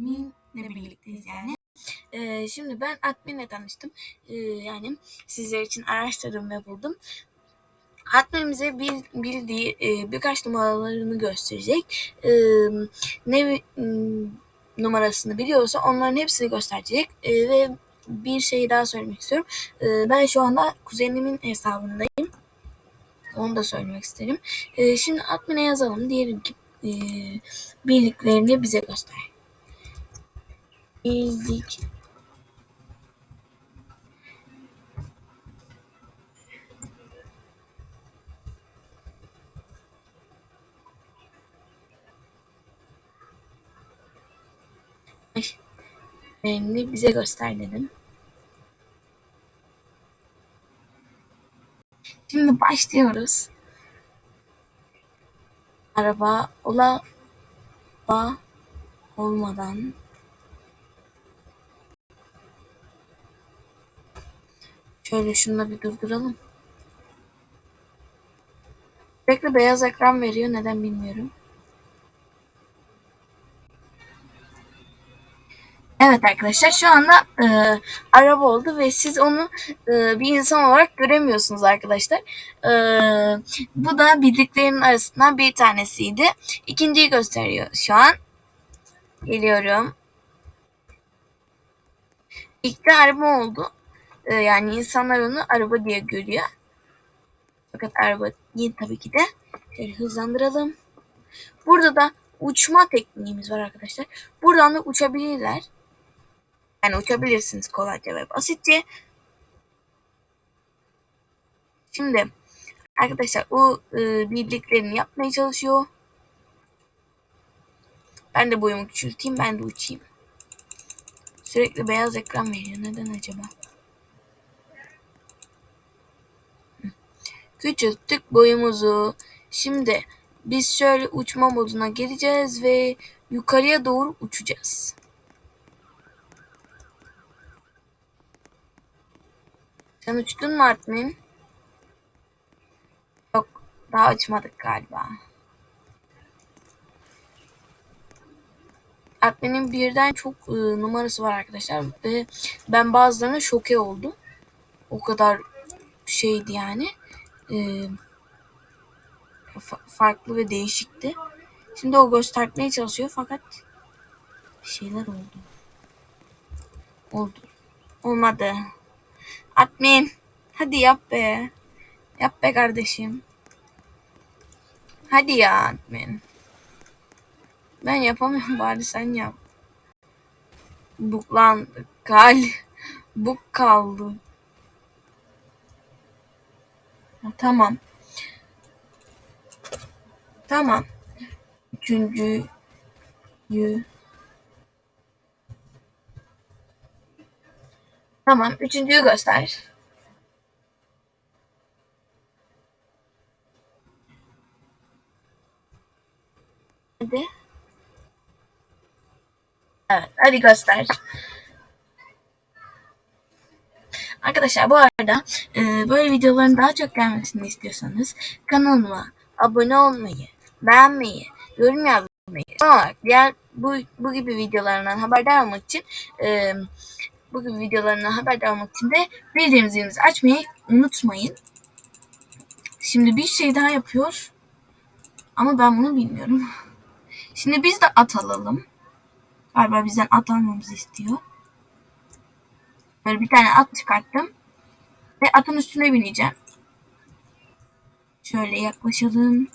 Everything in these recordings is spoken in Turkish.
adminle birlikteyiz yani. Ee, şimdi ben adminle tanıştım. Ee, yani sizler için araştırdım ve buldum. Adminimize bil, bildiği e, birkaç numaralarını gösterecek. Ee, ne m, numarasını biliyorsa onların hepsini gösterecek. Ee, ve bir şey daha söylemek istiyorum. Ee, ben şu anda kuzenimin hesabındayım. Onu da söylemek isterim. Ee, şimdi admin'e yazalım. Diyelim ki e, bildiklerini bize göster. Bildik. Bildiklerini bize göster dedim. Şimdi başlıyoruz. Araba ola ba olmadan şöyle şunu bir durduralım. Sürekli beyaz ekran veriyor. Neden bilmiyorum. Evet arkadaşlar şu anda e, araba oldu ve siz onu e, bir insan olarak göremiyorsunuz arkadaşlar. E, bu da bildiklerinin arasından bir tanesiydi. İkinciyi gösteriyor şu an. Geliyorum. İlk de araba oldu. E, yani insanlar onu araba diye görüyor. Fakat araba değil tabii ki de. Şöyle hızlandıralım. Burada da uçma tekniğimiz var arkadaşlar. Buradan da uçabilirler. Yani uçabilirsiniz kolayca ve basitçe. Şimdi arkadaşlar o e, bildiklerini yapmaya çalışıyor. Ben de boyumu küçülteyim ben de uçayım. Sürekli beyaz ekran veriyor. Neden acaba? Küçülttük boyumuzu. Şimdi biz şöyle uçma moduna geleceğiz ve yukarıya doğru uçacağız. Sen uçtun mu Artmin? Yok. Daha açmadık galiba. Admin'in birden çok e, numarası var arkadaşlar ve ben bazılarına şoke oldum. O kadar şeydi yani. E, fa- farklı ve değişikti. Şimdi o göstermeye çalışıyor fakat bir şeyler oldu. Oldu. Olmadı. Admin. Hadi yap be. Yap be kardeşim. Hadi ya admin. Ben yapamıyorum bari sen yap. Buklandı. Kal. Buk kaldı. Tamam. Tamam. Üçüncüyü Tamam. Üçüncüyü göster. Hadi. Evet. Hadi göster. Arkadaşlar bu arada e, böyle videoların daha çok gelmesini istiyorsanız kanalıma abone olmayı, beğenmeyi, yorum yazmayı, son olarak diğer bu, bu gibi videolarından haberdar olmak için e, bu gibi videolarından haberdar olmak için de bildirim zilinizi açmayı unutmayın. Şimdi bir şey daha yapıyor. Ama ben bunu bilmiyorum. Şimdi biz de at alalım. Galiba bizden at almamızı istiyor. Böyle bir tane at çıkarttım. Ve atın üstüne bineceğim. Şöyle yaklaşalım.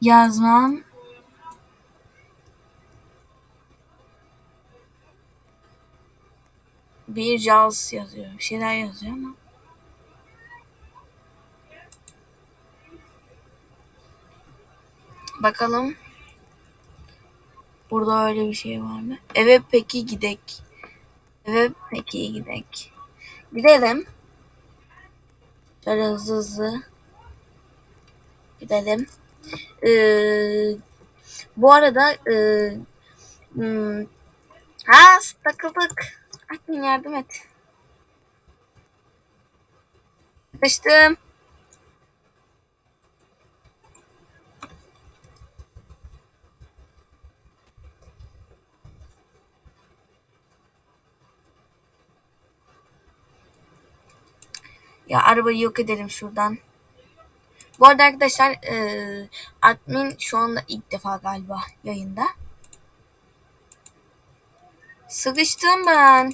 Yazmam. Bir Jaws yazıyor. Bir şeyler yazıyor ama. Bakalım. Burada öyle bir şey var mı? Eve peki gidek. Eve peki gidek. Gidelim. Şöyle hızlı hızlı. Gidelim. Ee, bu arada e, hmm, ha takıldık. Admin yardım et. Sıkıştım. Ya arabayı yok edelim şuradan. Bu arada arkadaşlar e, admin şu anda ilk defa galiba yayında. Sıkıştım ben.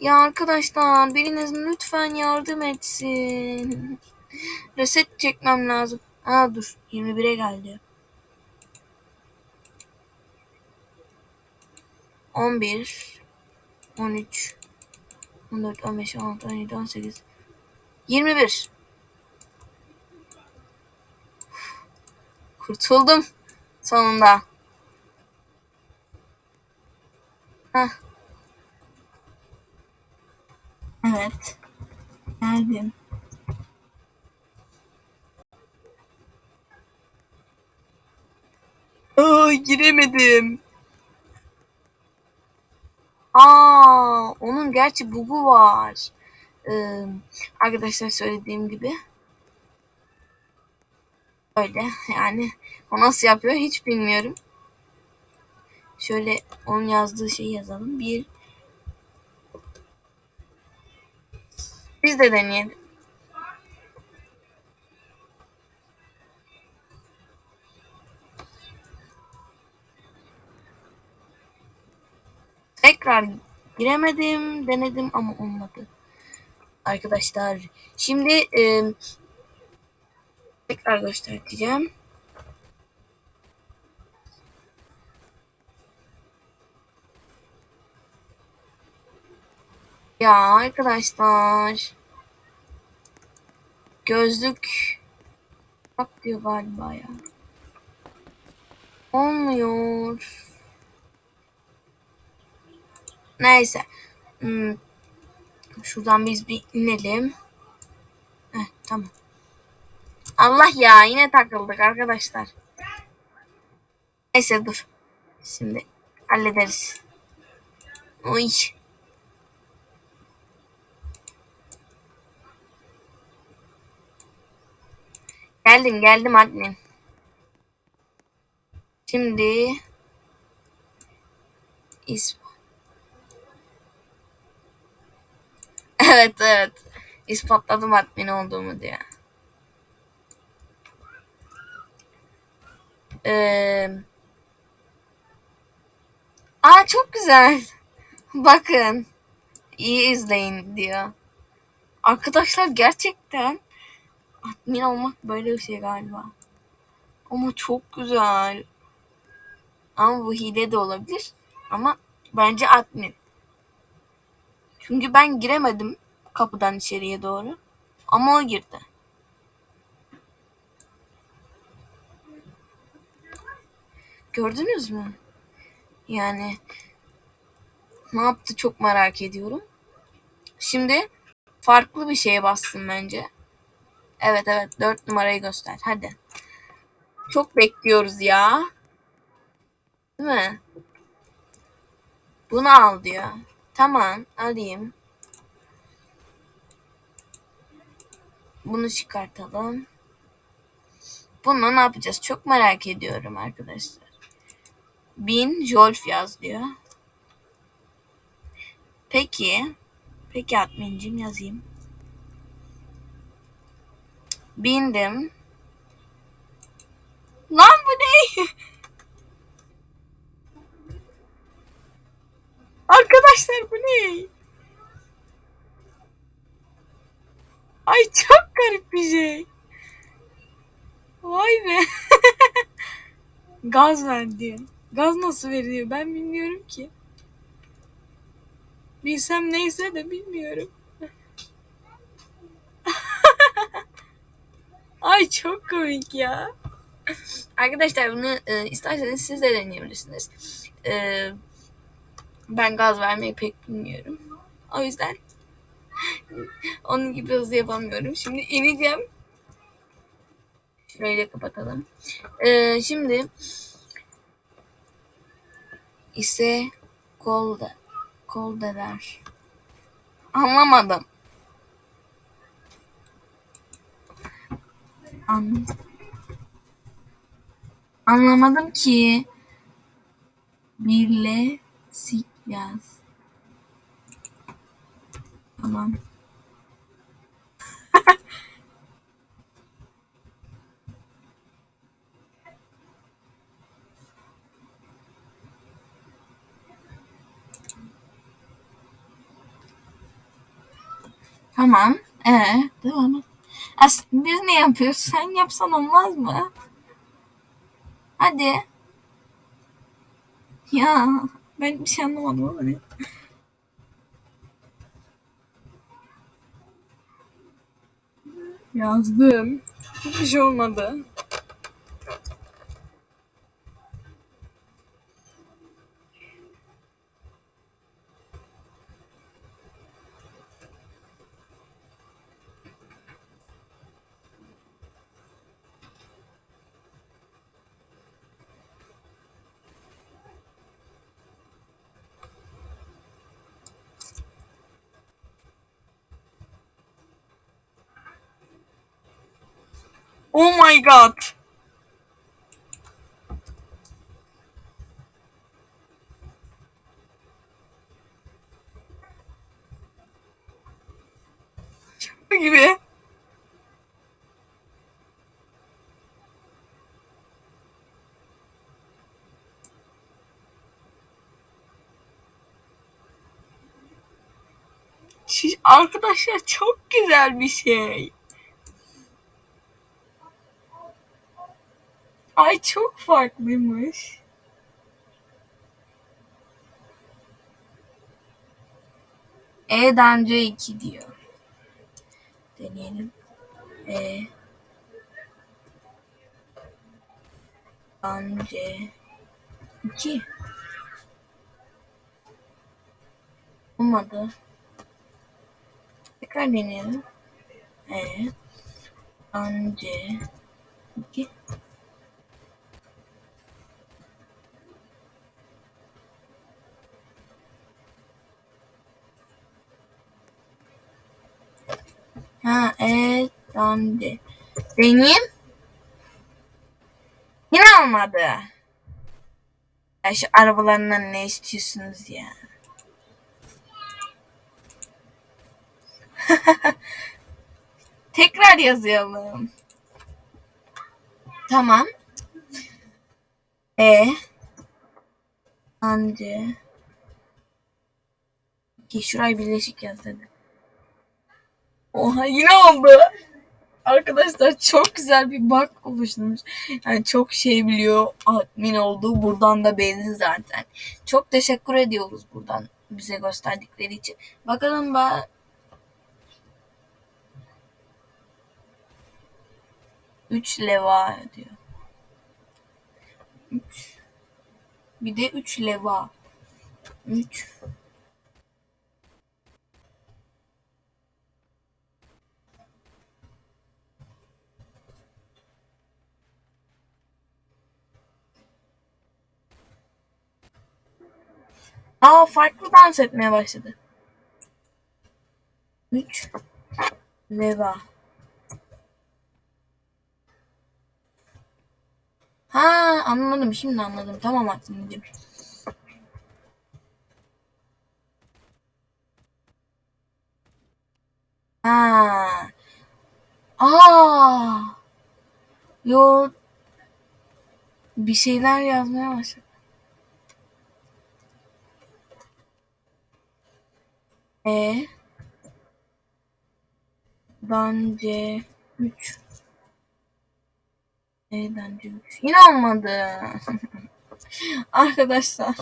Ya arkadaşlar biriniz lütfen yardım etsin. Reset çekmem lazım. Aa dur 21'e geldi. 11 13 14 15 16 17 18 21 Kurtuldum sonunda. Heh. Evet. Geldim. Aa, giremedim. Aa, onun gerçi bugu var. Ee, arkadaşlar söylediğim gibi. Öyle yani. O nasıl yapıyor hiç bilmiyorum. Şöyle onun yazdığı şeyi yazalım. Bir. Biz de deneyelim. Tekrar giremedim. Denedim ama olmadı. Arkadaşlar. Şimdi e, tekrar göstereceğim. Ya arkadaşlar. Gözlük bak diyor galiba ya. Olmuyor. Neyse. Hmm. Şuradan biz bir inelim. Heh, tamam. Allah ya yine takıldık arkadaşlar. Neyse dur. Şimdi hallederiz. Uy. Geldim geldim admin. Şimdi isp evet evet. İspatladım admin olduğumu diye. Ee... Aa çok güzel. Bakın. İyi izleyin diyor. Arkadaşlar gerçekten admin olmak böyle bir şey galiba. Ama çok güzel. Ama bu hile de olabilir. Ama bence admin. Çünkü ben giremedim kapıdan içeriye doğru. Ama o girdi. Gördünüz mü? Yani ne yaptı çok merak ediyorum. Şimdi farklı bir şeye bastım bence. Evet evet dört numarayı göster. Hadi. Çok bekliyoruz ya. Değil mi? Bunu al diyor. Tamam alayım. Bunu çıkartalım. Bununla ne yapacağız? Çok merak ediyorum arkadaşlar. Bin Jolf yaz diyor. Peki. Peki admincim yazayım. Bindim. Lan bu ne? Arkadaşlar bu ne? Ay çok garip bir şey. Vay be. Gaz ver diyor. Gaz nasıl veriliyor ben bilmiyorum ki. Bilsem neyse de bilmiyorum. Ay çok komik ya. Arkadaşlar bunu e, isterseniz siz de deneyebilirsiniz. E, ben gaz vermeyi pek bilmiyorum. O yüzden onun gibi hızlı yapamıyorum. Şimdi ineceğim. Şöyle kapatalım. E, şimdi ise kolda koldeler. Anlamadım. An Anlamadım ki. Birle sik yaz. Tamam. Tamam. Ee, devam et. As biz ne yapıyoruz? Sen yapsan olmaz mı? Hadi. Ya ben bir şey anlamadım ama ne? Yazdım. Hiçbir şey olmadı. Oh my god. Şaka gibi. Arkadaşlar çok güzel bir şey. Ay çok farklıymış. E'den C2 diyor. Deneyelim. E dan C2 Olmadı. Tekrar deneyelim. E dan C2 Ha evet dandı. Deneyeyim. Yine olmadı. Ya şu arabalarından ne istiyorsunuz ya? Tekrar yazalım. Tamam. E Anca ki şurayı birleşik yaz. Oha yine oldu. Arkadaşlar çok güzel bir bug oluşturmuş. Yani çok şey biliyor admin olduğu buradan da belli zaten. Çok teşekkür ediyoruz buradan bize gösterdikleri için. Bakalım ba Üç leva diyor. Üç. Bir de üç leva. Üç. Aa farklı dans etmeye başladı. 3 leva. Ha anladım şimdi anladım. Tamam aklımcım. Ha. Aa. Yo. Bir şeyler yazmaya başladı. E bence 3 E bence 3 Yine olmadı. Arkadaşlar.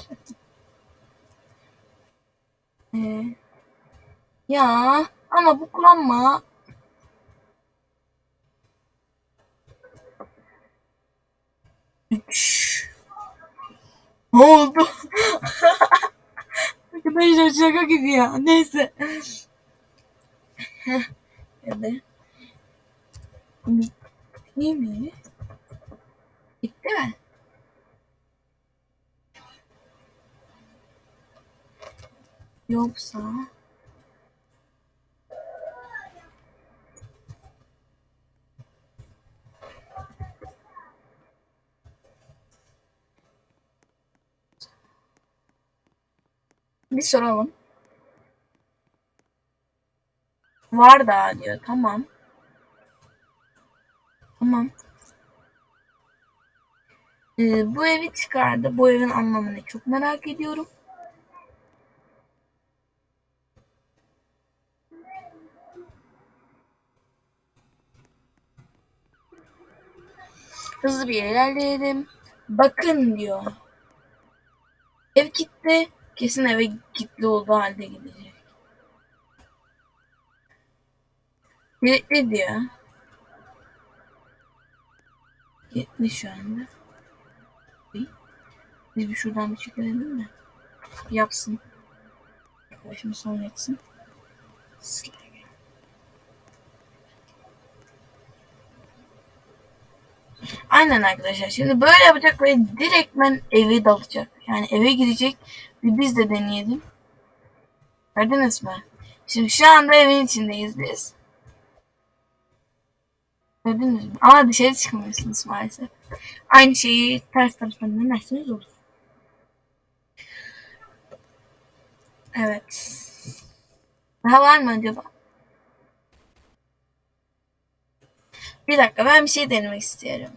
E ya ama bu kullanma. Üç. Ne oldu? Arkadaşlar şaka gibi ya. Neyse. Hadi. Bitti mi? Bitti mi? Yoksa bir soralım. Var da diyor. Tamam. Tamam. Ee, bu evi çıkardı. Bu evin anlamını çok merak ediyorum. Hızlı bir ilerleyelim. Bakın diyor. Ev gitti. Kesin eve kilitli olduğu halde gidecek. Kilitli diyor. Kilitli şu anda. Biz bir şuradan bir çekelim mi? Yapsın. Arkadaşım sonra etsin. Aynen arkadaşlar. Şimdi böyle yapacak ve direktmen eve dalacak. Yani eve girecek biz de deneyelim. Gördünüz mü? Şimdi şu anda evin içindeyiz biz. Gördünüz mü? Ama dışarı çıkamıyorsunuz maalesef. Aynı şeyi ters taraftan dönerseniz olur. Evet. Daha var mı acaba? Bir dakika ben bir şey denemek istiyorum.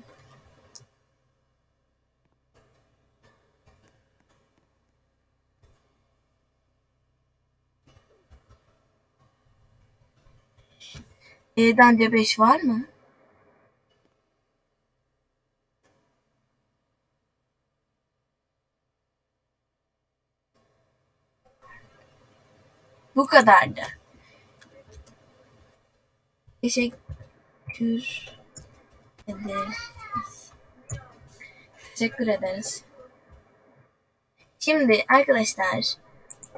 E'den de 5 var mı? Bu kadardı. Teşekkür ederiz. Teşekkür ederiz. Şimdi arkadaşlar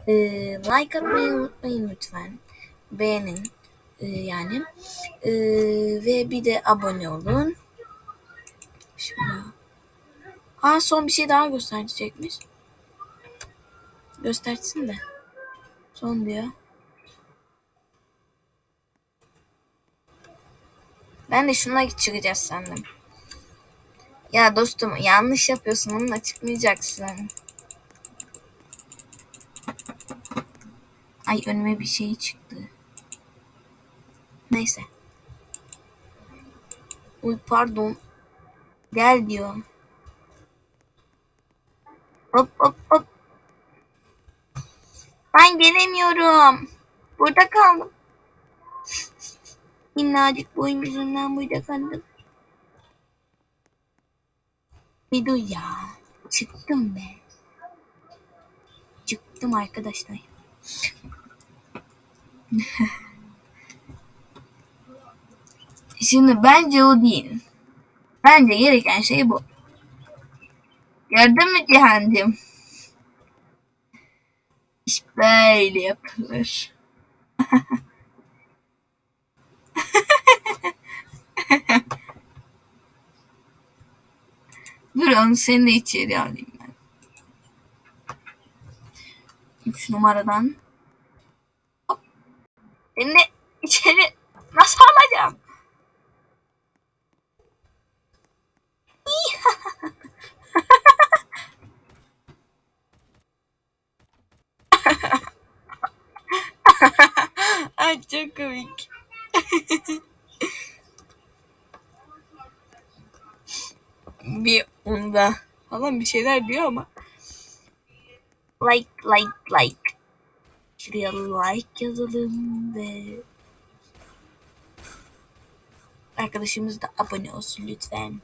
like atmayı unutmayın lütfen. Beğenin e, yani. E, ve bir de abone olun. Şimdi. Aa son bir şey daha gösterecekmiş. Göstersin de. Son diyor. Ben de şuna çıkacağız sandım. Ya dostum yanlış yapıyorsun onunla çıkmayacaksın. Ay önüme bir şey çıktı. Neyse. Uy pardon. Gel diyor. Hop hop hop. Ben gelemiyorum. Burada kaldım. Minnacık boyum yüzünden burada kaldım. Bir dur ya. Çıktım be. Çıktım arkadaşlar. Şimdi bence o değil. Bence gereken şey bu. Gördün mü Cihan'cığım? İş böyle yapılır. Dur onu seni de içeri alayım ben. Üç numaradan. Hop. Seni de içeri nasıl alacağım? Ay çok komik. Onda falan bir şeyler diyor ama like like like şuraya like yazalım ve arkadaşımız da abone olsun lütfen.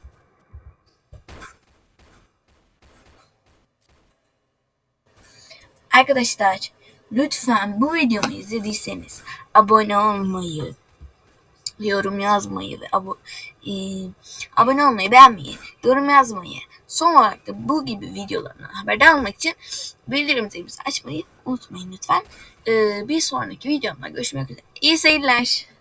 Arkadaşlar lütfen bu videomu izlediyseniz abone olmayı, yorum yazmayı ve abo e, abone olmayı, beğenmeyi, yorum yazmayı, son olarak da bu gibi videolardan haberdar olmak için bildirim zilimizi açmayı unutmayın lütfen. E, bir sonraki videomda görüşmek üzere. İyi seyirler.